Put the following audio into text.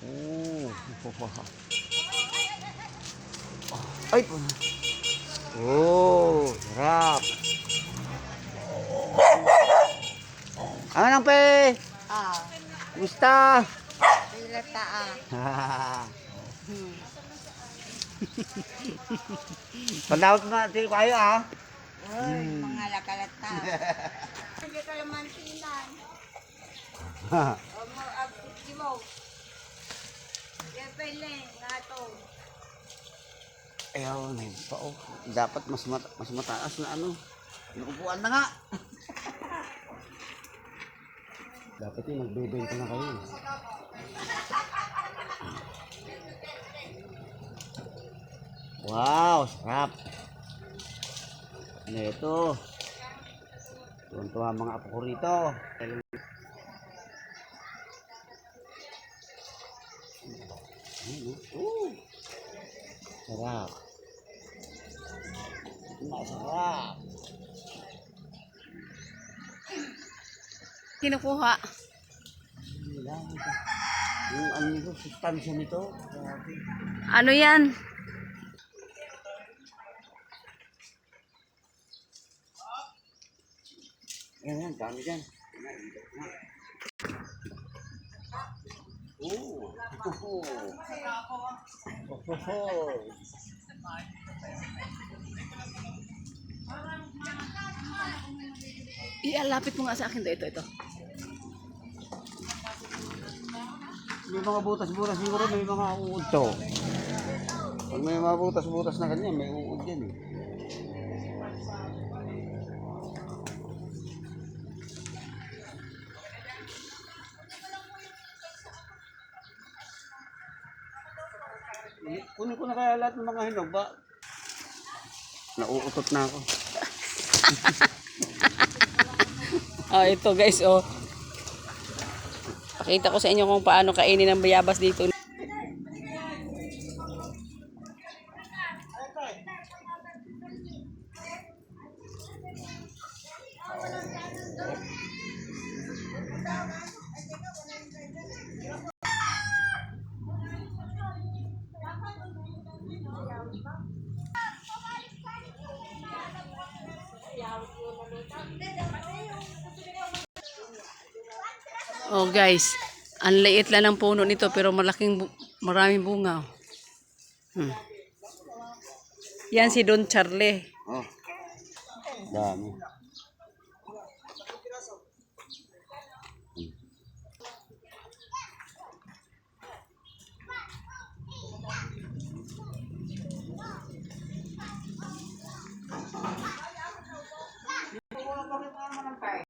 Oh. Ay. Oh, sarap. Ano nang pe? Ah, Gusta? pilata ah. Hmm. Pandawat mo natin kayo ah. Uy, mga lakalata. Hindi ka. O mo, mo. Ayaw na yun pa oh. Dapat mas, mata mas mataas na ano. Inuupuan na nga. Dapat yung nagbebenta na kayo. Wow, sarap. Ano ito? Tuntua mga apo ko rito. Ayun, oh. Sarap. Masarap. Kinukuha. Yung ano nito, sustansya nito. Ano yan? Yan, yan, dami dyan. Oh. Oh. Oh. Oh. Ialapit mo nga sa akin. Ito, ito. May mga butas-butas siguro, may mga uod to. Pag may mga butas-butas na ganyan, may uod yan eh. Kunin ko na kaya lahat ng mga hinog ba? Nauutot na ako. Oh, ito guys, oh. Pakita ko sa inyo kung paano kainin ng bayabas dito. Oh guys, ang liit lang ng puno nito pero malaking bu- maraming bunga. Hmm. Yan si Don Charlie. Oh. Dami.